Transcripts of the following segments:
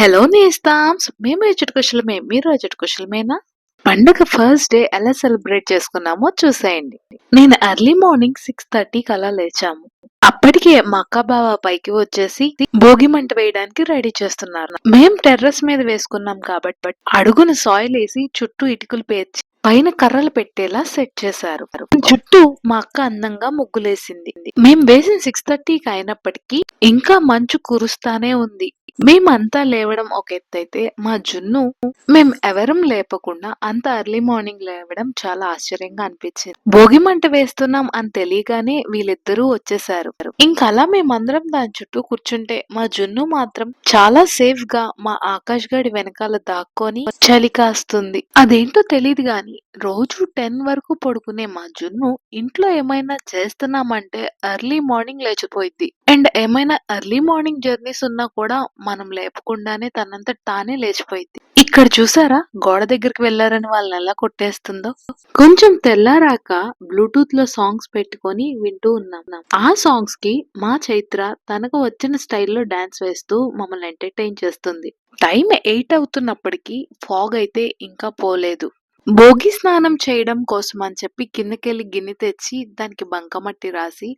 Hello నేస్తామ్స్ మేము ఎచ్చటి కుశలమే మీరు ఎచ్చటి కుశలమేనా పండుగ ఫస్ట్ డే ఎలా సెలబ్రేట్ చేసుకున్నామో చూసేయండి. నేను ఎర్లీ మార్నింగ్ సిక్స్ థర్టీకి అలా లేచాము. అప్పటికే మా అక్క బావ పైకి వచ్చేసి భోగి మంట వేయడానికి రెడీ చేస్తున్నారు. మేం టెర్రస్ మీద వేసుకున్నాం కాబట్టి అడుగున సాయిల్ వేసి చుట్టూ ఇటుకలు పేర్చి పైన కర్రలు పెట్టేలా సెట్ చేశారు. చుట్టూ మా అక్క అందంగా ముగ్గులేసింది. మేం వేసిన సిక్స్ థర్టీకి అయినప్పటికీ ఇంకా మంచు కురుస్తానే ఉంది. మేమంతా లేవడం ఒక ఎత్తైతే మా జున్ను మేము ఎవరం లేపకుండా అంత అర్లీ మార్నింగ్ లేవడం చాలా ఆశ్చర్యంగా అనిపించింది. భోగి మంట వేస్తున్నాం అని తెలియగానే వీళ్ళిద్దరూ వచ్చేసారు. ఇంకా అలా మేమందరం దాని చుట్టూ కూర్చుంటే మా జున్ను మాత్రం చాలా సేఫ్గా మా ఆకాష్ గడి వెనకాల దాక్కొని చలి కాస్తుంది. అదేంటో తెలియదు గాని రోజు టెన్ వరకు పడుకునే మా జున్ను ఇంట్లో ఏమైనా చేస్తున్నామంటే ఎర్లీ మార్నింగ్ లేచిపోయింది అండ్ ఏమైనా ఎర్లీ మార్నింగ్ జర్నీస్ ఉన్నా కూడా మనం లేపకుండానే తనంత తానే లేచిపోయింది. ఇక్కడ చూసారా? గోడ దగ్గరికి వెళ్ళారని వాళ్ళని ఎలా కొట్టేస్తుందో. కొంచెం తెల్లారాక బ్లూటూత్లో సాంగ్స్ పెట్టుకొని వింటూ ఉన్నాం. ఆ సాంగ్స్కి మా చైత్ర తనకు వచ్చిన స్టైల్లో డాన్స్ వేస్తూ మమ్మల్ని ఎంటర్టైన్ చేస్తుంది. టైం ఎయిట్ అవుతున్నప్పటికీ ఫాగ్ అయితే ఇంకా పోలేదు. భోగి స్నానం చేయడం కోసం అని చెప్పి కిందకెళ్ళి గిన్నె తెచ్చి దానికి బంకమట్టి రాసి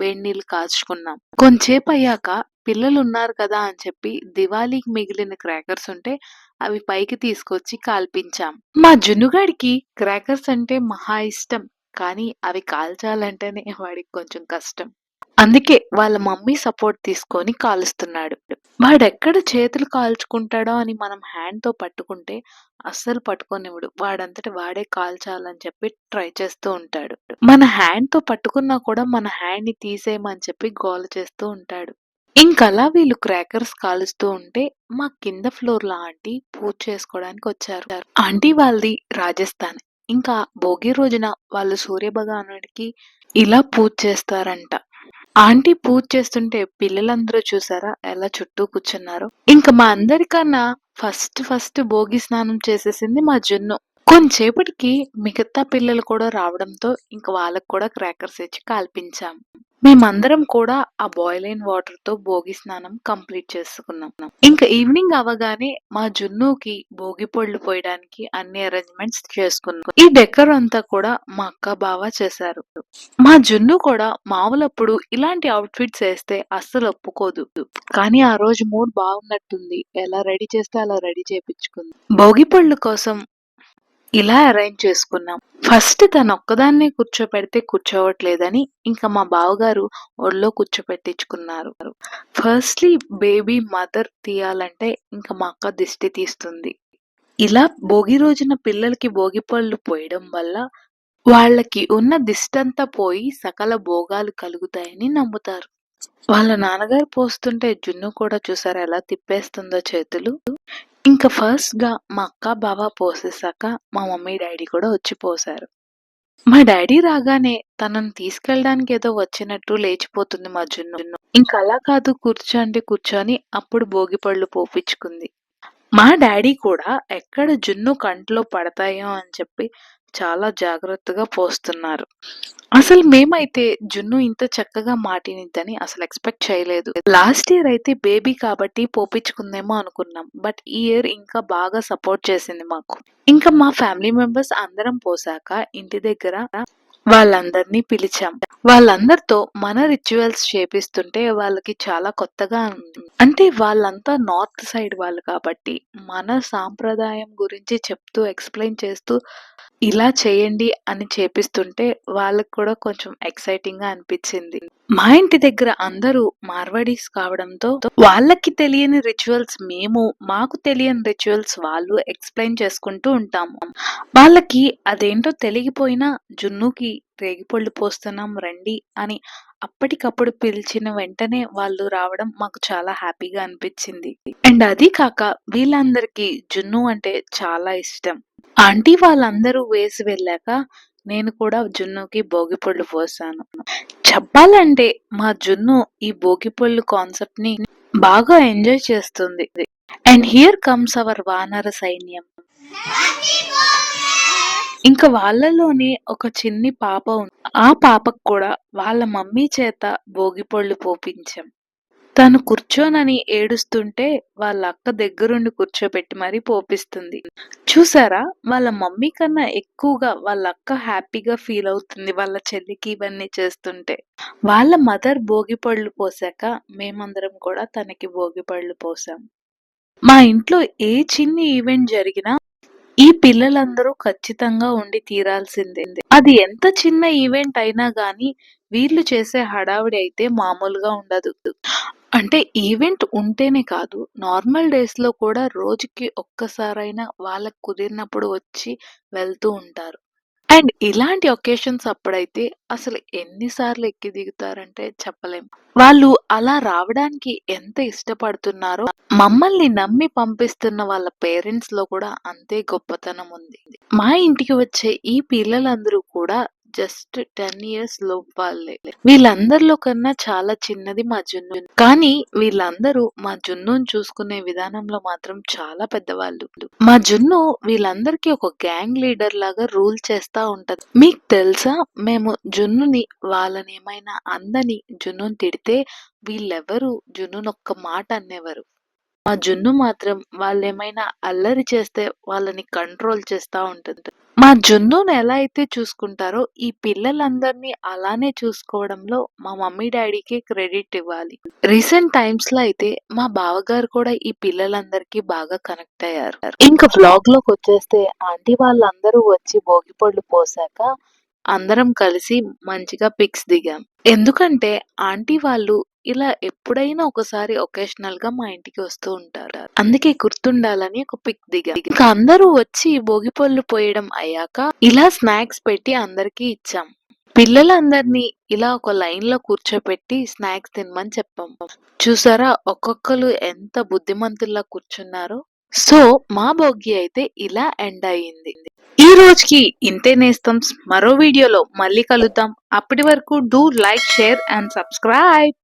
వేడి నీళ్ళు కాచుకున్నాం. కొంచేపు అయ్యాక పిల్లలు ఉన్నారు కదా అని చెప్పి దివాళీకి మిగిలిన క్రాకర్స్ ఉంటే అవి పైకి తీసుకొచ్చి కాల్పించాం. మా జున్నుగాడికి క్రాకర్స్ అంటే మహా ఇష్టం. కానీ అవి కాల్చాలంటేనే వాడికి కొంచెం కష్టం. అందుకే వాళ్ళ మమ్మీ సపోర్ట్ తీసుకొని కాలుస్తున్నాడు. వాడెక్కడ చేతులు కాల్చుకుంటాడో అని మనం హ్యాండ్తో పట్టుకుంటే అస్సలు పట్టుకోనివ్వడు. వాడంతటి వాడే కాల్చాలని చెప్పి ట్రై చేస్తూ ఉంటాడు. మన హ్యాండ్తో పట్టుకున్నా కూడా మన హ్యాండ్ని తీసేయమని చెప్పి గోల చేస్తూ ఉంటాడు. ఇంకలా వీళ్ళు క్రాకర్స్ కాలుస్తూ ఉంటే మా కింద ఫ్లోర్లో ఆంటీ పూజ చేసుకోవడానికి వచ్చారు. ఆంటీ వాళ్ళది రాజస్థాన్. ఇంకా భోగి రోజున వాళ్ళు సూర్య భగవానుడికి ఇలా పూజ చేస్తారంట. ఆంటీ పూజ చేస్తుంటే పిల్లలందరూ చూసారా ఎలా చుట్టూ కూర్చున్నారు? ఇంకా మా అందరికన్నా ఫస్ట్ ఫస్ట్ భోగి స్నానం చేసేసింది మా జున్ను. కొంచేపటికి మిగతా పిల్లలు కూడా రావడంతో ఇంకా వాళ్ళకు కూడా క్రాకర్స్ ఇచ్చి కాల్పించాం. మేమందరం కూడా ఆ బాయిలైన్ వాటర్తో భోగి స్నానం కంప్లీట్ చేసుకున్నాం. ఇంకా ఈవినింగ్ అవగానే మా జున్నుకి భోగి పళ్ళు పోయడానికి అన్ని అరేంజ్మెంట్స్ చేసుకున్నాం. ఈ డెకర్ అంతా కూడా మా అక్క బావ చేశారు. మా జున్ను కూడా మామూలప్పుడు ఇలాంటి అవుట్ఫిట్స్ వేస్తే అస్సలు ఒప్పుకోదు. కానీ ఆ రోజు మూడ్ బాగున్నట్టుంది. ఎలా రెడీ చేస్తే అలా రెడీ చేపించుకుంది. భోగి పళ్ళు కోసం ఇలా అరేంజ్ చేసుకున్నాం. ఫస్ట్ తను ఒక్కదాన్నే కూర్చోపెడితే కూర్చోవట్లేదని ఇంకా మా బావగారు ఒళ్ళో కూర్చోపెట్టించుకున్నారు. ఫస్ట్లీ బేబీ మదర్ తీయాలంటే ఇంకా మా అక్క దిష్టి తీస్తుంది. ఇలా భోగి రోజున పిల్లలకి భోగి పళ్ళు పోయడం వల్ల వాళ్ళకి ఉన్న దిష్టంతా పోయి సకల భోగాలు కలుగుతాయని నమ్ముతారు. వాళ్ళ నాన్నగారు పోస్తుంటే జున్ను కూడా చూసారు ఎలా తిప్పేస్తుందో చేతులు? ఇంకా ఫస్ట్గా మా అక్క బావ పోసేసాక మా మమ్మీ డాడీ కూడా వచ్చి పోసారు. మా డాడీ రాగానే తనను తీసుకెళ్ళడానికి ఏదో వచ్చినట్టు లేచిపోతుంది మా జున్ను. ఇంకా అలా కాదు కూర్చోండి కూర్చొని అప్పుడు భోగి పళ్ళు పోపించుకుంది మా డాడీ కూడా ఎక్కడ జున్ను కంట్లో పడతాయో అని చెప్పి చాలా జాగ్రత్తగా పోస్తున్నారు. అసలు మేమైతే జున్ను ఇంత చక్కగా మాటినిద్దని అసలు ఎక్స్పెక్ట్ చేయలేదు. లాస్ట్ ఇయర్ అయితే బేబీ కాబట్టి పోపించుకుందేమో అనుకున్నాం. బట్ ఈ ఇయర్ ఇంకా బాగా సపోర్ట్ చేసింది మాకు. ఇంకా మా ఫ్యామిలీ మెంబర్స్ అందరం పోసాక ఇంటి దగ్గర వాళ్ళందరినీ పిలిచాం. వాళ్ళందరితో మన రిచువల్స్ చేపిస్తుంటే వాళ్ళకి చాలా కొత్తగా ఉంది. అంటే వాళ్ళంతా నార్త్ సైడ్ వాళ్ళు కాబట్టి మన సాంప్రదాయం గురించి చెప్తూ ఎక్స్ప్లెయిన్ చేస్తూ ఇలా చేయండి అని చేపిస్తుంటే వాళ్ళకి కూడా కొంచెం ఎక్సైటింగ్గా అనిపించింది. మా ఇంటి దగ్గర అందరూ మార్వాడీస్ కావడంతో వాళ్ళకి తెలియని రిచువల్స్ మేము మాకు తెలియని రిచువల్స్ వాళ్ళు ఎక్స్ప్లెయిన్ చేసుకుంటూ ఉంటాము. వాళ్ళకి అదేంటో తెలియపోయినా జున్నుకి రేగిపళ్ళు పోస్తున్నాం రండి అని అప్పటికప్పుడు పిలిచిన వెంటనే వాళ్ళు రావడం మాకు చాలా హ్యాపీగా అనిపించింది. అండ్ అది కాక వీళ్ళందరికీ జున్ను అంటే చాలా ఇష్టం. ఆంటీ వాళ్ళందరూ వేసి వెళ్ళాక నేను కూడా జున్నుకి భోగిపళ్ళు పోసాను. చెప్పాలంటే మా జున్ను ఈ భోగిపళ్ళు కాన్సెప్ట్ని బాగా ఎంజాయ్ చేస్తుంది. అండ్ హియర్ కమ్స్ అవర్ వానర సైన్యం. ఇంకా వాళ్ళలోనే ఒక చిన్ని పాప ఉంది. ఆ పాపకు కూడా వాళ్ళ మమ్మీ చేత భోగిపళ్ళు పోపించాం. తను కూర్చోనని ఏడుస్తుంటే వాళ్ళ అక్క దగ్గరుండి కూర్చోబెట్టి మరీ పోపిస్తుంది. చూసారా వాళ్ళ మమ్మీ కన్నా ఎక్కువగా వాళ్ళ అక్క హ్యాపీగా ఫీల్ అవుతుంది వాళ్ళ చెల్లికి ఇవన్నీ చేస్తుంటే. వాళ్ళ మదర్ భోగి పళ్ళు పోసాక మేమందరం కూడా తనకి భోగిపళ్ళు పోసాం. మా ఇంట్లో ఏ చిన్ని ఈవెంట్ జరిగినా ఈ పిల్లలందరూ ఖచ్చితంగా ఉండి తీరాల్సిందే. అది ఎంత చిన్న ఈవెంట్ అయినా గాని వీళ్ళు చేసే హడావిడి అయితే మామూలుగా ఉండదు. అంటే ఈవెంట్ ఉంటేనే కాదు నార్మల్ డేస్‌లో కూడా రోజుకి ఒక్కసారైనా వాళ్ళకి కుదిరినప్పుడు వచ్చి వెళ్తూ ఉంటారు. అండ్ ఇలాంటి ఒకేషన్స్ అప్పుడైతే అసలు ఎన్ని సార్లు ఎక్కి దిగుతారంటే చెప్పలేం. వాళ్ళు అలా రావడానికి ఎంత ఇష్టపడుతున్నారో మమ్మల్ని నమ్మి పంపిస్తున్న వాళ్ళ పేరెంట్స్‌లో కూడా అంతే గొప్పతనం ఉంది. మా ఇంటికి వచ్చే ఈ పిల్లలందరూ కూడా జస్ట్ 10 ఇయర్స్ లోపు వాళ్ళే. వీళ్ళందరిలో కన్నా చాలా చిన్నది మా జున్ను. కానీ వీళ్ళందరూ మా జున్నుని చూసుకునే విధానంలో మాత్రం చాలా పెద్దవాళ్ళు. మా జున్ను వీళ్ళందరికీ ఒక గ్యాంగ్ లీడర్ లాగా రూల్ చేస్తా ఉంటది. మీకు తెలుసా మేము జున్నుని వాళ్ళని ఏమైనా అందని జున్నుని తిడితే వీళ్ళెవరు జున్ను ఒక్క మాట అనేవారు. మా జున్ను మాత్రం వాళ్ళు ఏమైనా అల్లరి చేస్తే వాళ్ళని కంట్రోల్ చేస్తా ఉంటుంది. మా జున్నును ఎలా అయితే చూసుకుంటారో ఈ పిల్లలందరినీ అలానే చూసుకోవడంలో మా మమ్మీ డాడీకే క్రెడిట్ ఇవ్వాలి. రీసెంట్ టైమ్స్లో అయితే మా బావగారు కూడా ఈ పిల్లలందరికీ బాగా కనెక్ట్ అయ్యారు. ఇంకా బ్లాగ్లోకి వచ్చేస్తే ఆంటీ వాళ్ళందరూ వచ్చి భోగిపళ్ళు పోసాక అందరం కలిసి మంచిగా పిక్స్ దిగాం. ఎందుకంటే ఆంటీ వాళ్ళు ఇలా ఎప్పుడైనా ఒకసారి ఒకేషనల్గా మా ఇంటికి వస్తూ ఉంటారు. అందుకే గుర్తుండాలని ఒక పిక్ దిగా ఇంకా అందరూ వచ్చి భోగిపళ్ళు పోయడం అయ్యాక ఇలా స్నాక్స్ పెట్టి అందరికీ ఇచ్చాం. పిల్లలందరినీ ఇలా ఒక లైన్లో కూర్చోపెట్టి స్నాక్స్ తినమని చెప్పాం. చూసారా ఒక్కొక్కరు ఎంత బుద్ధిమంతుల్లా కూర్చున్నారో. సో మా భోగి అయితే ఇలా ఎండ్ అయింది. ఈ రోజుకి ఇంతే నేస్తాం మరో వీడియోలో మళ్ళీ కలుద్దాం. అప్పటి వరకు do like, share and subscribe.